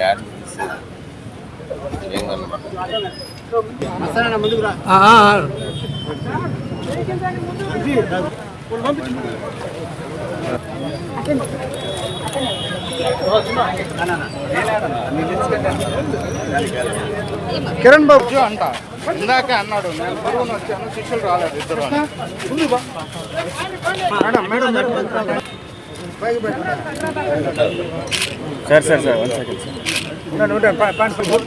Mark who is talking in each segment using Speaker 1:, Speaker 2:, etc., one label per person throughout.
Speaker 1: Add
Speaker 2: Kiran బాబు అంట. ఇందాకే అన్నాడు. నేను గురువుని వచ్చాను. శిష్యులు రాలేదు ఇద్దరు. Madam madam.
Speaker 3: Sir sir sir one second sir
Speaker 2: ఉండండి. పా- పాండి, పాండి.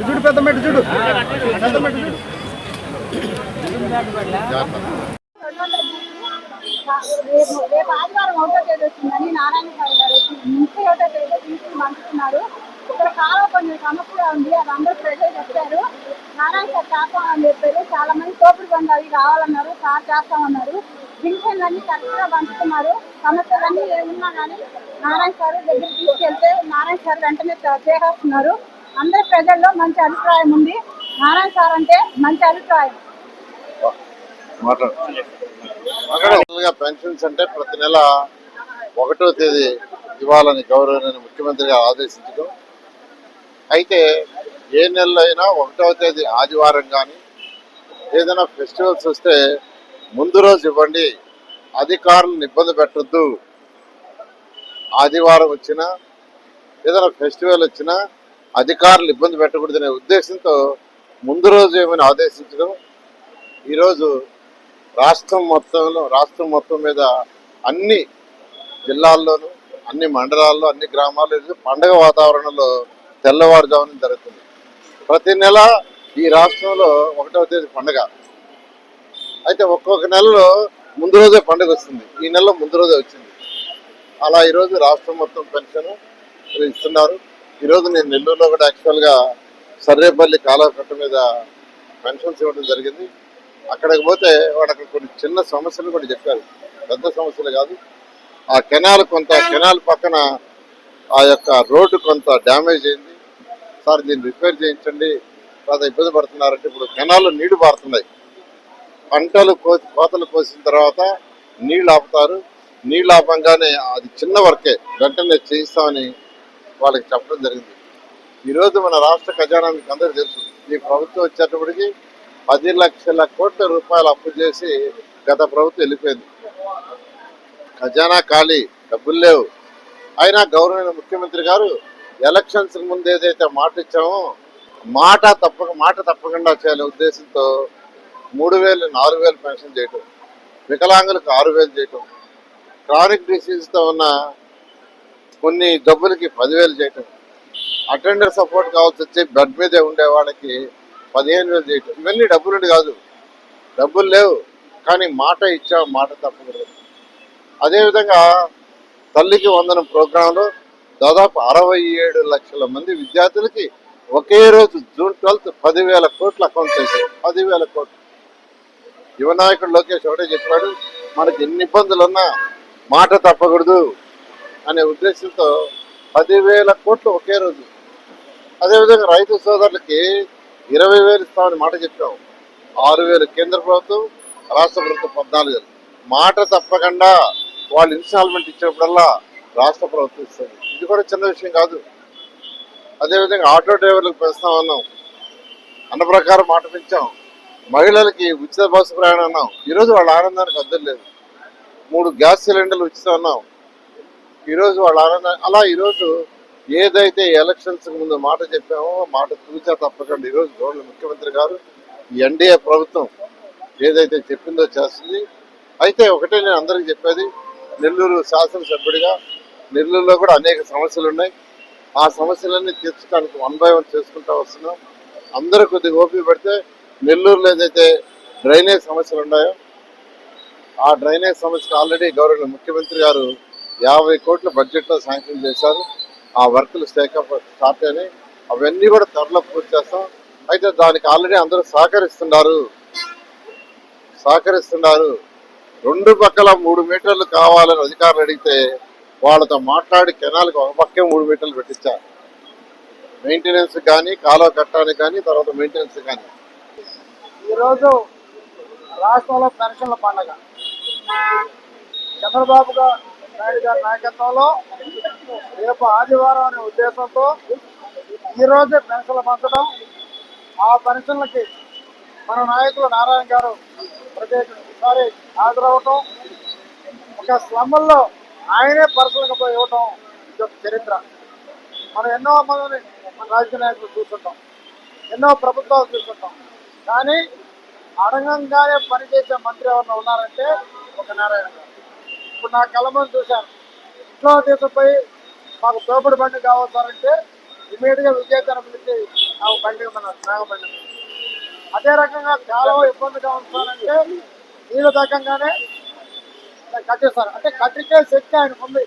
Speaker 2: చూడు పెద్ద మెట్టు చూడు పెద్ద మెట్టు చూడు
Speaker 4: రేపు రేపు ఆదివారం ఒకటో తేదీ వచ్చిందని నారాయణ సార్ గారు వచ్చి ముప్పై ఒకటో తేదీ తీసుకుని కొంచెం సమస్యగా అందరూ ప్రజలు చెప్పారు నారాయణ సార్ చేస్తామని చెప్పారు చాలా మంది తోపుడు బండి అవి కావాలన్నారు సార్ చేస్తామన్నారు. పింఛన్లన్నీ అన్ని కరెక్ట్గా పంచుతున్నారు సమస్యలన్నీ ఏమున్నా కానీ నారాయణ సార్ దగ్గర తీసుకెళ్తే నారాయణ సార్ వెంటనే చేసేస్తున్నారు. అందరి ప్రజల్లో మంచి అభిప్రాయం ఉంది. నారాయణ సార్ అంటే మంచి అభిప్రాయం.
Speaker 1: పెన్షన్స్ అంటే ప్రతి నెల ఒకటో తేదీ ఇవ్వాలని గౌరవనీయ ముఖ్యమంత్రి గారు ఆదేశించడం అయితే ఏ నెలలో అయినా ఒకటవ తేదీ ఆదివారం కానీ ఏదైనా ఫెస్టివల్స్ వస్తే ముందు రోజు ఇవ్వండి. అధికారులను ఇబ్బంది పెట్టద్దు. ఆదివారం వచ్చినా ఏదైనా ఫెస్టివల్ వచ్చినా అధికారులు ఇబ్బంది పెట్టకూడదనే ఉద్దేశంతో ముందు రోజు ఏమైనా ఆదేశించడం ఈరోజు రాష్ట్రం మొత్తంలో రాష్ట్రం మొత్తం మీద అన్ని జిల్లాల్లోనూ అన్ని మండలాల్లో అన్ని గ్రామాల్లో పండగ వాతావరణంలో తెల్లవారుజామున జరుగుతుంది. ప్రతి నెల ఈ రాష్ట్రంలో ఒకటవ తేదీ పండగ. అయితే ఒక్కొక్క నెలలో ముందు రోజే పండుగ వస్తుంది. ఈ నెలలో ముందు రోజే వచ్చింది. అలా ఈరోజు రాష్ట్రం మొత్తం పెన్షన్ ఇస్తున్నారు. ఈరోజు నేను నెల్లూరులో కూడా యాక్చువల్గా సర్రేపల్లి కాలువకట్ట మీద పెన్షన్స్ ఇవ్వడం జరిగింది. అక్కడికి పోతే వాడు అక్కడ కొన్ని చిన్న సమస్యలు కూడా చెప్పారు. పెద్ద సమస్యలు కాదు. ఆ కెనాల్ కొంత కెనాల్ పక్కన ఆ యొక్క రోడ్డు కొంత డ్యామేజ్ అయింది. సార్ దీన్ని రిపేర్ చేయించండి. తర్వాత ఇబ్బంది పడుతున్నారంటే ఇప్పుడు కెనాల్లో నీళ్ళు పారుతున్నాయి. పంటలు కోసి కోతలు కోసిన తర్వాత నీళ్ళు ఆపుతారు. నీళ్ళు ఆపంగానే అది చిన్న వర్కే. వెంటనే చేయిస్తామని వాళ్ళకి చెప్పడం జరిగింది. ఈరోజు మన రాష్ట్ర ఖజానానికి మీకు అందరికీ తెలుసు. ఈ ప్రభుత్వం వచ్చేటప్పటికి పది లక్షల కోట్ల రూపాయలు అప్పు చేసి గత ప్రభుత్వం వెళ్ళిపోయింది. ఖజానా ఖాళీ. డబ్బులు లేవు. అయినా గవర్నమెంట్ ముఖ్యమంత్రి గారు ఎలక్షన్స్ ముందు ఏదైతే మాట ఇచ్చామో మాట తప్పక మాట తప్పకుండా చేయాలనే ఉద్దేశంతో మూడు వేలు నాలుగు వేలు పెన్షన్ చేయటం వికలాంగులకు ఆరు వేలు చేయటం క్రానిక్ డిసీజ్తో ఉన్న కొన్ని జబ్బులకి పదివేలు చేయటం అటెండర్ సపోర్ట్ కావాల్సి వచ్చి బెడ్ మీదే ఉండే వాళ్ళకి పదిహేను వేలు చేయటం ఇవన్నీ డబ్బులు కాదు. డబ్బులు లేవు కానీ మాట ఇచ్చాం మాట తప్పకూడదు. అదేవిధంగా తల్లికి వందనం ప్రోగ్రాంలో దాదాపు అరవై ఏడు లక్షల మంది విద్యార్థులకి ఒకే రోజు జూన్ ట్వెల్త్ పదివేల కోట్లు అకౌంట్ చేశారు. పదివేల కోట్లు. యువనాయకుడు లోకేష్ ఒకటే చెప్పాడు మనకి ఎన్ని ఇబ్బందులు ఉన్నా మాట తప్పకూడదు అనే ఉద్దేశంతో పదివేల కోట్లు ఒకే రోజు. అదేవిధంగా రైతు సోదరులకి ఇరవై వేలు ఇస్తామని మాట చెప్పాం. ఆరు వేలు కేంద్ర ప్రభుత్వం రాష్ట్ర ప్రభుత్వం పద్నాలుగు వేలు. మాట తప్పకుండా వాళ్ళు ఇన్స్టాల్మెంట్ ఇచ్చినప్పుడల్లా రాష్ట్ర ప్రభుత్వం ఇస్తుంది. ఇది కూడా చిన్న విషయం కాదు. అదేవిధంగా ఆటో డ్రైవర్లకు పెంచుతామన్నాం అన్న. ప్రకారం మాట పెంచాం. మహిళలకి ఉచిత బస్సు ప్రయాణం అన్నాం. ఈరోజు వాళ్ళ ఆనందానికి అద్దరు లేదు. మూడు గ్యాస్ సిలిండర్లు ఉచితం అన్నాం. ఈరోజు వాళ్ళ ఆనందం అలా ఈరోజు ఏదైతే ఎలక్షన్స్ ముందు మాట చెప్పామో మాట తూచా తప్పకుండా ఈరోజు గవర్నమెంట్ ముఖ్యమంత్రి గారు ఈ ఎన్డీఏ ప్రభుత్వం ఏదైతే చెప్పిందో చేస్తుంది. అయితే ఒకటే నేను అందరికీ చెప్పేది నెల్లూరు శాసనసభ్యుడిగా నెల్లూరులో కూడా అనేక సమస్యలు ఉన్నాయి. ఆ సమస్యలన్నీ తీర్చడానికి వన్ బై వన్ చేసుకుంటూ వస్తున్నాం. అందరూ కొద్దిగా ఓపిక పెడితే నెల్లూరులో ఏదైతే డ్రైనేజ్ సమస్యలు ఉన్నాయో ఆ డ్రైనేజ్ సమస్యకు ఆల్రెడీ గౌరవ ముఖ్యమంత్రి గారు యాభై కోట్ల బడ్జెట్లో శాంక్షన్ చేశారు. ఆ వర్కులు స్టేకప్ స్టార్ట్ అయినాయి. అవన్నీ కూడా త్వరలో పూర్తి చేస్తాం. అయితే దానికి ఆల్రెడీ అందరూ సహకరిస్తున్నారు. సహకరిస్తున్నారు. రెండు పక్కల మూడు మీటర్లు కావాలని అధికారులు అడిగితే వాళ్ళతో మాట్లాడి కెనాల్కి ఒక పక్కే మూడు మీటర్లు పెట్టించారు. మెయింటెనెన్స్ కానీ కాలువ కట్టడానికి కానీ తర్వాత మెయింటెనెన్స్ కానీ.
Speaker 2: ఈరోజు రాష్ట్రంలో పెన్షన్ల పండగ. చంద్రబాబు గా- నాయుడు గారి నాయకత్వంలో రేపు ఆదివారం అనే ఉద్దేశంతో ఈరోజే పెన్షన్లు పంచడం. ఆ పెన్షన్లకి మన నాయకులు నారాయణ గారు ప్రత్యేక ఈసారి హాజరవటం. ఒక స్లమ్ముల్లో ఆయనే పర్సనల్గా పోయి ఇవ్వటం ఇది చరిత్ర. మనం ఎన్నో మంది మన రాజకీయ నాయకులు చూస్తుంటాం. ఎన్నో ప్రభుత్వాలు చూస్తుంటాం. కానీ అడగంగానే పనిచేసే మంత్రి ఎవరైనా ఉన్నారంటే ఒక నారాయణ గారు. ఇప్పుడు నా కలమని చూశాను. ఇంట్లో తీసుకుపోయి మాకు తోపుడు బండి కావాలంటే ఇమీడియట్గా విజయకరం పిలిచి నాకు బండి మన నాగ బండి అదే రకంగా చాలా ఇబ్బందిగా ఉంచాలంటే నీళ్ళు తగ్గంగానే కట్టేస్తారు అంటే కట్టించే శక్తి ఆయనకు ఉంది.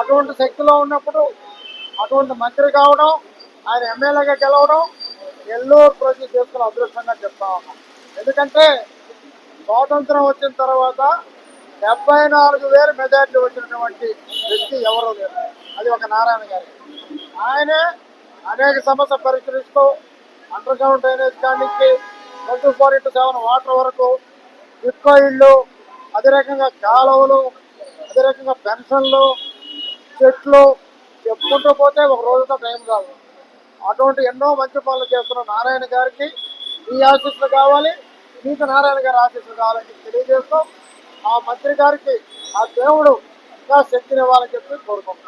Speaker 2: అటువంటి శక్తిలో ఉన్నప్పుడు అటువంటి మంత్రి కావడం ఆయన ఎమ్మెల్యేగా గెలవడం ఎల్లూరు ప్రజలు చేసుకున్న అదృష్టంగా చెప్తా ఉన్నాం. ఎందుకంటే స్వాతంత్రం వచ్చిన తర్వాత డెబ్బై నాలుగు వేలు మెజార్టీ వచ్చినటువంటి వ్యక్తి ఎవరూ లేరు అది ఒక నారాయణ గారి. ఆయనే అనేక సమస్య పరిష్కరిస్తూ అండర్ గ్రౌండ్ డ్రైనేజ్ కానించి twenty four into seven water వరకు ఇక్కో ఇళ్ళు అదే రకంగా కాలువలు అదే రకంగా పెన్షన్లు చెట్లు చెప్పుకుంటూ పోతే ఒక రోజుతో టైం కాదు అటువంటి ఎన్నో మంచి పనులు చేస్తున్న నారాయణ గారికి మీ ఆశీస్సులు కావాలి. మీకు నారాయణ గారి ఆశీస్సులు కావాలని తెలియజేస్తూ ఆ మంత్రి గారికి ఆ దేవుడు ఇంకా శక్తినివ్వాలని చెప్పి కోరుకుంటున్నాను.